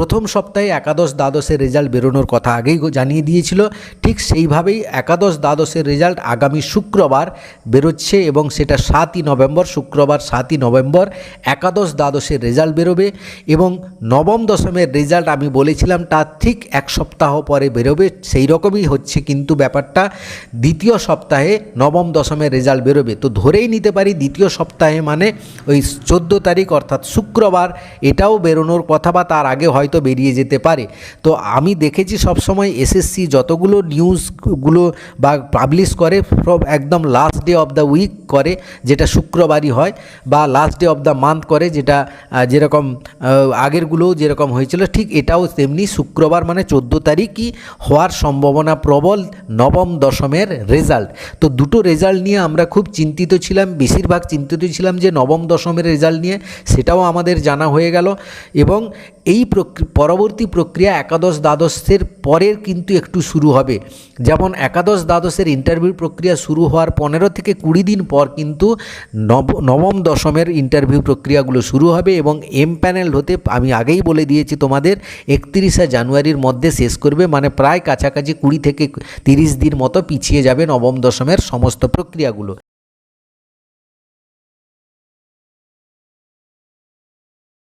প্রথম সপ্তাহে একাদশ দ্বাদশের রেজাল্ট বেরোনোর কথা আগেই জানিয়ে দিয়েছিল। ঠিক সেইভাবেই একাদশ দ্বাদশের রেজাল্ট আগামী শুক্রবার বেরোচ্ছে এবং সেটা সাতই নভেম্বর, শুক্রবার সাতই নভেম্বর একাদশ দ্বাদশের রেজাল্ট বেরোবে এবং নবম দশমের রেজাল্ট আমি বলেছিলাম তার ঠিক এক সপ্তাহ পরে বেরোবে। সেই রকমই হচ্ছে কিন্তু ব্যাপারটা। দ্বিতীয় সপ্তাহে নবম দশমের রেজাল্ট বেরোবে। তো ধরেই নিতে পারি দ্বিতীয় সপ্তাহে মানে ওই চোদ্দ তারিখ অর্থাৎ শুক্রবার এটাও বেরোনোর কথা বা তার আগে হয়তো বেরিয়ে যেতে পারে। তো আমি দেখেছি সবসময় এসএসসি যতগুলো নিউজগুলো বা পাবলিশ করে, সব একদম last day of the week করে, যেটা শুক্রবারই হয় বা last day of the month করে, যেটা যেরকম আগেরগুলোও যেরকম হয়েছিল, ঠিক এটাও তেমনি শুক্রবার মানে চোদ্দ তারিখই হওয়ার সম্ভাবনা প্রবল নবম দশমের রেজাল্ট তো দুটো রেজাল্ট নিয়ে আমরা খুব চিন্তিত ছিলাম, বেশিরভাগ চিন্তিত ছিলাম যে নবম দশমের রেজাল্ট নিয়ে, সেটাও আমাদের জানা হয়ে গেল এবং এই প্রক্রি- পরবর্তী প্রক্রিয়া একাদশ দ্বাদশের পরের কিন্তু একটু শুরু হবে। যেমন একাদশ দ্বাদশের ইন্টারভিউ প্রক্রিয়া শুরু হওয়ার পনেরো থেকে কুড়ি দিন পর কিন্তু নব, নবম দশমের ইন্টারভিউ প্রক্রিয়াগুলো শুরু হবে এবং এম প্যানেল হতে আমি আগেই বলে দিয়েছি তোমাদের, একত্রিশে জানুয়ারির মধ্যে শেষ করবে মানে প্রায় কাছাকাছি কুড়ি থেকে তিরিশ দিন মতো পিছিয়ে যাবে নবম দশমের সমস্ত প্রক্রিয়াগুলো।